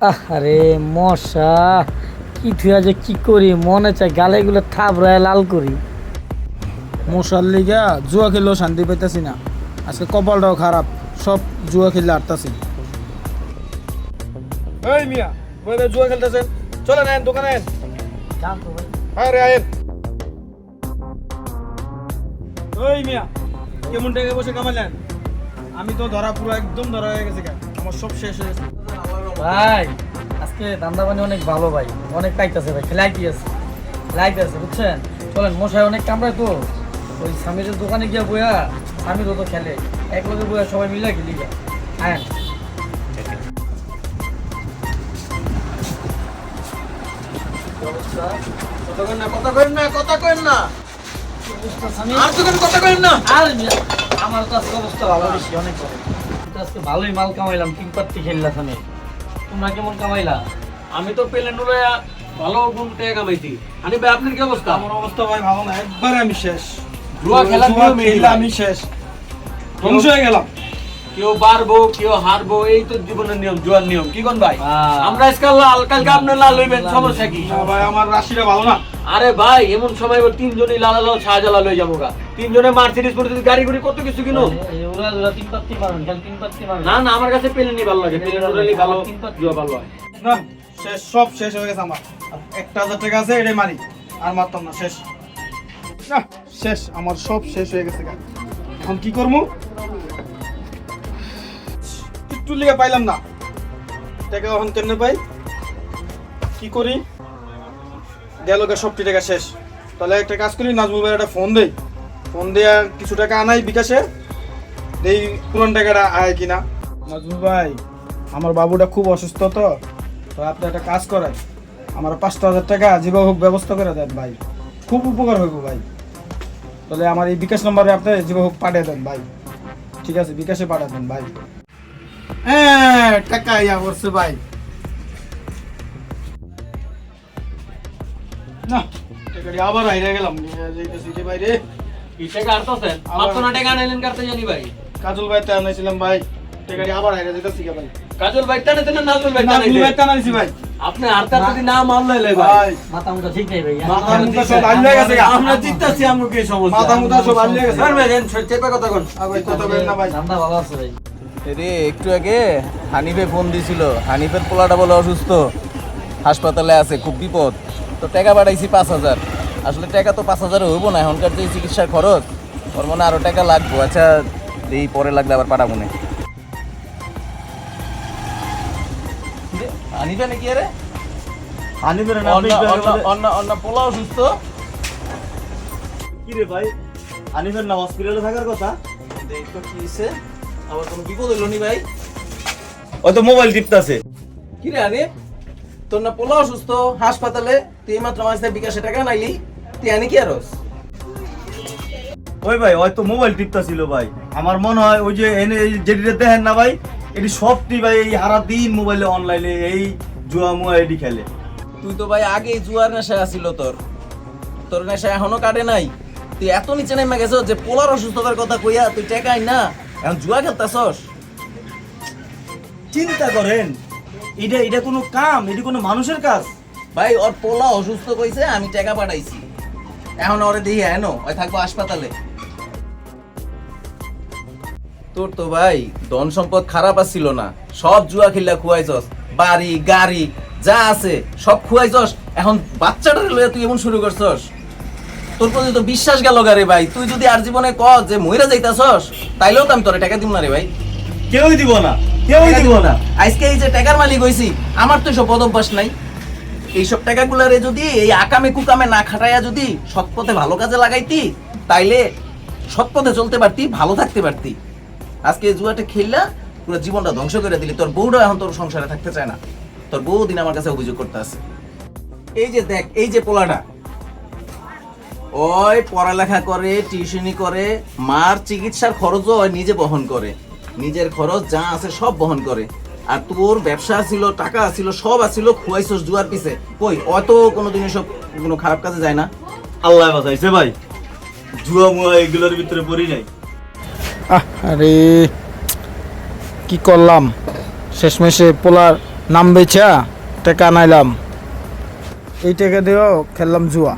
আরে মশা কি থুয়া যে কি করি মনে চাই চায় গালেগুলো থাবড়ায় লাল করি। মশার লিগা জুয়া খেললেও শান্তি পাইতেছি না। আজকে কপালটাও খারাপ সব জুয়া খেললে আটতাছি এই মিয়া বইবে জুয়া খেলতেছেন? চলে নেন দোকানে আরে আয়েন। ওই মিয়া কেমন টাকা বসে কামালেন? আমি তো ধরা পুরো একদম ধরা হয়ে গেছে গা। আমার সব শেষ হয়ে গেছে। ভাই আজকে দান্দা পানি অনেক ভালো ভাই অনেক পাইতেছে ভাই খেলাই আছে? লাইট আছে বুঝছেন? চলেন মশাই অনেক কামড়ায় তো ওই স্বামীর দোকানে গিয়া বইয়া স্বামীরও তো খেলে। এক বইয়া সবাই মিলে খেলি হ্যাঁ কথা না কথা না আর কথা না। আর আমার তো অবস্থা ভালো বেশি অনেক ভালো। তো আজকে ভালোই মাল কামাইলাম তিন পাত্তি খেললা সামনে। তোমরা কেমন কামাইলা? আমি তো পেলে নুরে ভালো গুণ টাকা কামাইছি। আনি ভাই আপনার কি অবস্থা? আমার অবস্থা ভাই ভালো না একবারে আমি শেষ। জুয়া ভাই। আমি শেষ। ধ্বংস হয়ে গেলাম। কেউ পারব কেউ হারবো এই তো জীবনের নিয়ম জুয়ার নিয়ম। কি কোন ভাই? হ্যাঁ। আমরা আজকাল লাল কালকে আপনি লাল লইবেন সমস্যা কি? ভাই আমার রাশিটা ভালো না। আরে ভাই এমন সময় এবার তিনজনই লাল লাল শাহজালা লই যাব গা। তিনজনে মার্সিডিজ পর্যন্ত গাড়ি গুড়ি কত কিছু কিনো ওরা ওরা তিন পাত্তি মারুন খেল তিন পাত্তি মারুন। না না আমার কাছে পেলে নি ভালো লাগে পেলে নুরালি ভালো জুয়া ভালো হয়। না শেষ সব শেষ হয়ে গেছে আমার। একটা হাজার টাকা আছে এটাই মারি। আর মারতাম না শেষ। না শেষ আমার সব শেষ হয়ে গেছে গা। এখন কি করব? একটু লিগে পাইলাম না। টাকা এখন কেমনে পাই? কি করি? দেয়ালোকে সবটি টাকা শেষ। তাহলে একটা কাজ করি, নাজমুল ভাই একটা ফোন দেই। ফোন দেয়া কিছু টাকা আনাই বিকাশে। দেই পুরান টাকাটা আয় কিনা। নাজমুল ভাই, আমার বাবুটা খুব অসুস্থ তো তো আপনি একটা কাজ করেন। আমার পাঁচটা হাজার টাকা যেভাবে হোক ব্যবস্থা করে দেন ভাই। খুব উপকার হইব ভাই। তাহলে আমার এই বিকাশ নম্বরে আপনি যেভাবে হোক পাঠিয়ে দেন ভাই। ঠিক আছে, বিকাশে পাঠিয়ে দেন ভাই। হ্যাঁ টাকা ইয়া করছে ভাই। না টাকাটি আবার হাইরে গেলাম। মাত্র না টাকা আনাইলেন কারতে জানি ভাই। কাজল ভাই তে আনাইছিলাম ভাই। টাকাটি আবার হাইরে যাইতেছি ভাই? কাজল ভাই টানেছেন না নাজুল ভাই নাজমুল ভাই টানাইলেন তে ভাই। আপনি হারতার যদি না মামলা লই ভাই। মাথা মুখা ঠিক নেই ভাই। মাথা মুখা সব আল্লাহ গেছে। আমরা জিততাছি আমরা কি সমস্যা? মাথা মুথা সব আল্লাহ গেছে। স্যার ভাই দেন চেপে কথা কোন আর ভাই কথা বলেন না ভাই। দান্দা ভালো আছে ভাই। রে একটু আগে হানিফে ফোন দিছিল। হানিফের পোলাটা বলে অসুস্থ। হাসপাতালে আছে খুব বিপদ। তো টাকা পাঠাইছি পাঁচ হাজার। আসলে টাকা তো পাঁচ হাজার হইব না এখনকার যে চিকিৎসার খরচ ওর মনে হয় আরও টাকা লাগবো। আচ্ছা এই পরে লাগলে আবার পাঠাবো না। হানিফে নাকি আরে হানিফের অন্য পোলা অসুস্থ। কি রে ভাই? হানিফের না হসপিটালে থাকার কথা? দেখ কি? আবার কোনো বিপদ হইল নি ভাই? ওই তো মোবাইল টিপতাছে। কি রে আরে তোর না পোলা অসুস্থ হাসপাতালে তুই মাত্র আমার বিকাশে টাকা নাইলি তুই আনি কি আরস? ওই ভাই ওই তো মোবাইল ভাই। আমার মনে হয় ওই যে এনে যেটিতে দেখেন না ভাই এটি সবটি ভাই এই সারা দিন মোবাইলে অনলাইনে এই জুয়া মুয়া এটি খেলে। তুই তো ভাই আগেই জুয়ার নেশা আছিল তোর। তোর নেশা এখনও কাটে নাই। তুই এত নিচে নেমে গেছো যে পোলার অসুস্থতার কথা কইয়া তুই টেকাই না। এখন জুয়া খেলতাছস? চিন্তা করেন এটা এটা কোনো কাম এটি কোনো মানুষের কাজ। ভাই ওর পোলা অসুস্থ কইছে আমি টাকা পাঠাইছি। এখন ওরে দিয়ে এনো ওই থাকব হাসপাতালে। তোর তো ভাই ধন সম্পদ খারাপ আসছিল না। সব জুয়া খেললা খুয়াইছস। বাড়ি গাড়ি যা আছে সব খুয়াইছস। এখন বাচ্চাটারে লইয়া তুই এমন শুরু করছস? তোর প্রতি তো বিশ্বাস গেল গারে ভাই। তুই যদি আর জীবনে ক যে মইরা যাইতাছস তাইলেও তো আমি তোরে টাকা দিব না রে ভাই। কেউই দিব না কেউই দিব না। আজকে এই যে টাকার মালিক হইছি আমার তো সব অভ্যাস নাই। এইসব টাকাগুলারে যদি এই আকামে কুকামে না খাটাইয়া যদি সৎ পথে ভালো কাজে লাগাইতি তাইলে সৎ পথে চলতে পারতি ভালো থাকতে পারতি। আজকে এই জুয়াটা খেললা পুরো জীবনটা ধ্বংস করে দিলি। তোর বউটা এখন তোর সংসারে থাকতে চায় না। তোর বউ দিন আমার কাছে অভিযোগ করতে আছে। এই যে দেখ এই যে পোলাটা ওই পড়ালেখা করে টিউশনি করে মার চিকিৎসার খরচও ওই নিজে বহন করে। নিজের খরচ যা আছে সব বহন করে। আর তোর ব্যবসা ছিল টাকা ছিল সব আছিল খুয়াইছস জুয়ার পিছে। কই অত কোনো দিন সব কোনো খারাপ কাজে যায় না? আল্লাহ বাঁচাইছে ভাই। জুয়া মুয়া এগুলোর ভিতরে পড়ি নাই। আরে কি করলাম? শেষমেশে পোলার নাম বেচা টাকা নাইলাম। এই টাকা দিয়েও খেললাম জুয়া।